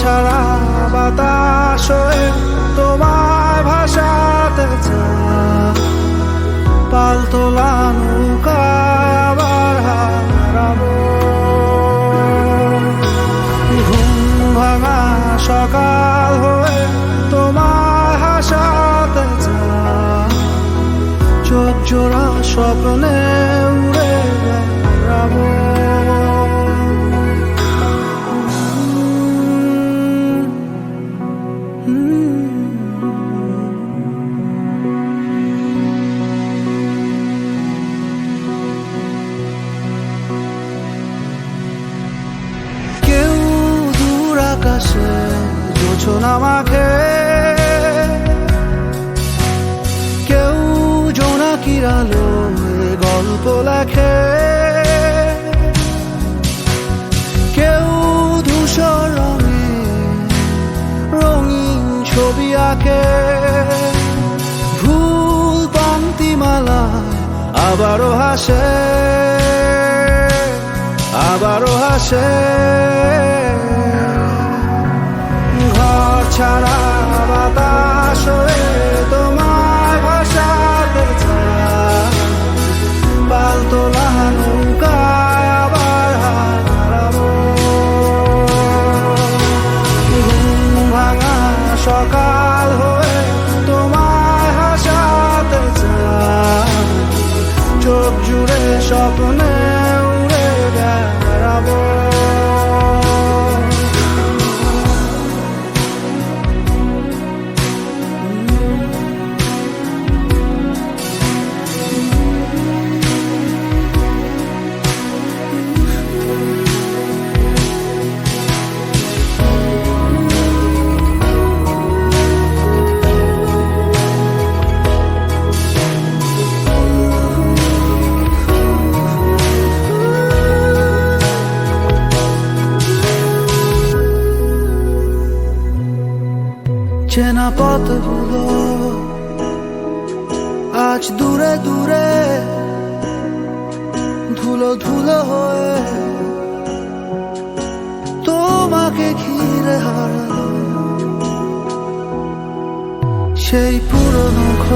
ছাড়া বাতাস তোমার ভাষাতে চায়। পালতোলা নৌকায় আবার ঘুম ভাঙা সকাল হয়ে তোমার হাসাতে চায়। চোখ জোড়া স্বপ্নে উড়ে বেড়াবো। আকাশে জোছনা মাখে। কেউ জোনাকির আলো গল্প লেখে। কেউ ধূসর রঙে রঙিন ছবি আঁকে। ভুল পঙ্ক্তিমালা আবারও হাসে আবারও হাসে। ছাড়া বাতাস তোমার ভাষাতে চায়। পালতোলা নৌকায় আবার হারাবো। ভাঙা সকাল হয়ে তোমার হাসাতে চোখ জুড়ে স্বপ্নে উড়ে বেড়াবো। চেনা পথগুলো আজ দূরে দূরে ধুলো ধুলো হয়ে তোমাকে ঘিরে হারালো সেই পুরনো ঘর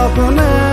স্বপ্নে